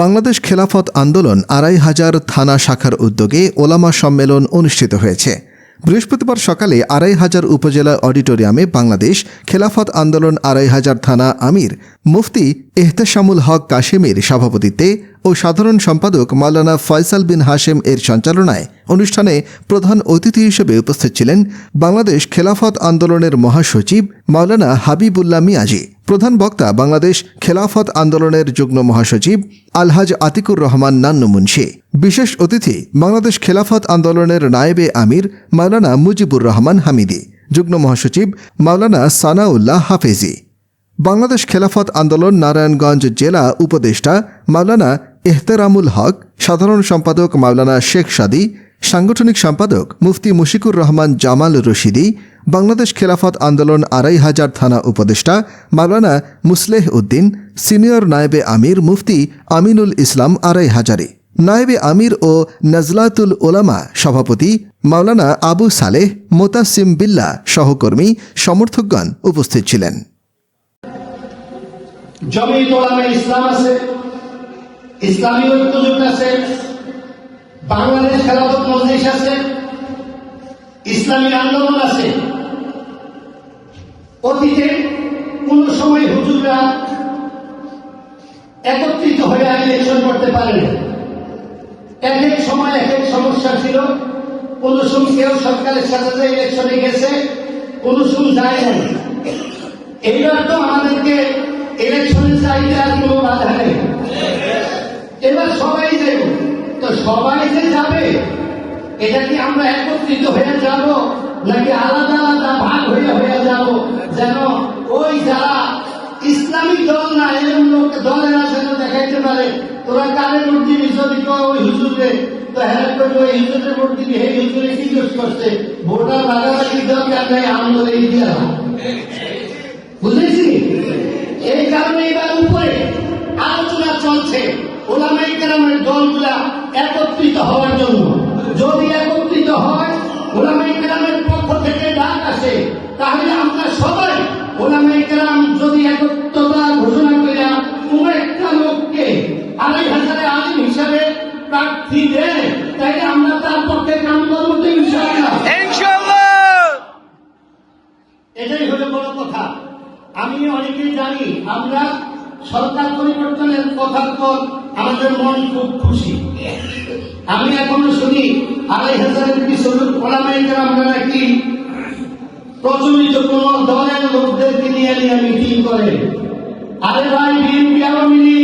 বাংলাদেশ খেলাফত আন্দোলন আড়াই হাজার থানা শাখার উদ্যোগে ওলামা সম্মেলন অনুষ্ঠিত হয়েছে। বৃহস্পতিবার সকালে আড়াই হাজার উপজেলা অডিটোরিয়ামে বাংলাদেশ খেলাফত আন্দোলন আড়াই হাজার থানা আমির, মুফতি এহতেশামুল হক কাশেমের সভাপতিত্বে ও সাধারণ সম্পাদক মাওলানা ফয়সাল বিন হাশেম এর সঞ্চালনায় অনুষ্ঠানে প্রধান অতিথি হিসেবে উপস্থিত ছিলেন বাংলাদেশ খেলাফত আন্দোলনের মহাসচিব মাওলানা হাবিবুল্লাহ মিয়াজি, প্রধান বক্তা বাংলাদেশ খেলাফত আন্দোলনের যুগ্ম মহাসচিব আলহাজ আতিকুর রহমান নান্নু মুন্সি, বিশেষ অতিথি বাংলাদেশ খেলাফত আন্দোলনের নায়েবে আমির মাওলানা মুজিবুর রহমান হামিদি, যুগ্ম মহাসচিব মাওলানা সানাউল্লাহ হাফেজি, বাংলাদেশ খেলাফত আন্দোলন নারায়ণগঞ্জ জেলা উপদেষ্টা মাওলানা এহতেরামুল হক, সাধারণ সম্পাদক মাওলানা শেখ সাদি সাংগঠনিক সম্পাদক মুফতি মুশিকুর রহমান জামাল রশিদি, বাংলাদেশ খেলাফত আন্দোলন আড়াই হাজার থানা উপদেষ্টা মাওলানা মুসলেহ উদ্দিন, সিনিয়র নায়েবে আমির মুফতি আমিনুল ইসলাম আড়াই হাজারি। নায়েবে আমির ও নজলাতুল ওলামা সভাপতি মাওলানা আবু সালেহ মোতাসিম বিল্লা সহকর্মী সমর্থকগণ উপস্থিত ছিলেন। ইসলাম আছে বাংলাদেশ খেলাফত মজলিস আছে, ইসলামী আন্দোলন আছে। অতীতে কোন সময় হুজুররা একত্রিত হয়ে ইলেকশন করতে পারেন। এক এক সময় এক এক সমস্যা ছিল। কোন সময় কেউ সরকারের সাথে ইলেকশনে গেছে, কোন সময় যায় নাই। এইবার তো আমাদেরকে ইলেকশনে চাইতে আর কোনো বাধা নেই। এবার সবাই তো সবাই যে যাবে, এটা কি আমরা একত্রিত হয়ে যাব, নাকি আলাদা আলাদা ভাগ হয়ে হয়ে যাব? যেন ওই যারা ইসলামিক দল না এরকম লোক দলেরা যেন দেখাইতে পারে, তোরা কারে ভোট দিবি যদি ওই হুজুরে তো হ্যাঁ করবে ওই হুজুরে ভোট দিবি এই হুজুরে কি দোষ করছে? ভোটার ভাগাভাগি দরকার নেই আমরা এই দিয়ে বুঝেছি? এই কারণে এবার উপরে আলোচনা চলছে। ওলামাই কেরামের দলগুলা একত্রিত হওয়ার জন্য সরকার পরিবর্তনের কথার পর আমাদের মন খুব খুশি। আমি এখনও শুনি, আড়াই হাজারের কিছু ওলামাইকার আমরা নাকি প্রচলিত কোন দলের লোকদেরকে নিয়ে নিয়ে মিটিং করে। আরে ভাই, বিএনপি আওয়ামী লীগ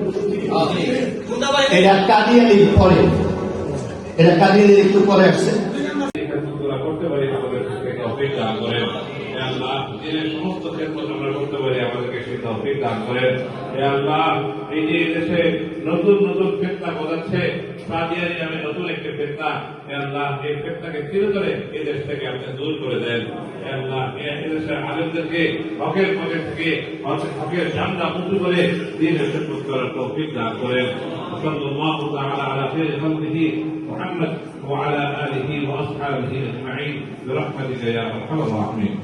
এটা কাদিয়ালির পরে। এটা কাদিয়ালির একটু পরে আসছে। করতে পারি আমাদের তৌফিক দান করেন আল্লাহ দিনের সমস্ত ক্ষেত্র আমরা করতে পারি আমাদেরকে সেই তৌফিক দান করেন এই যে দেশে নতুন নতুন ফেতনা বোঝাচ্ছে সাদিয়ারি নামে নতুন একটি ফেতনা হে আল্লাহ এই ফেতনাকে চিরতরে এই দেশ থেকে আপনি দূর করে দেন হে আল্লাহ এই দেশের আলেমদেরকে হকের পকেট থেকে হকের ঝান্ডা উঁচু করে দিনের খেদমত করার তৌফিক দান করেন صلى الله تعالى على خير خلقه محمد وعلى آله وأصحابه أجمعين برحمتك يا أرحم الراحمين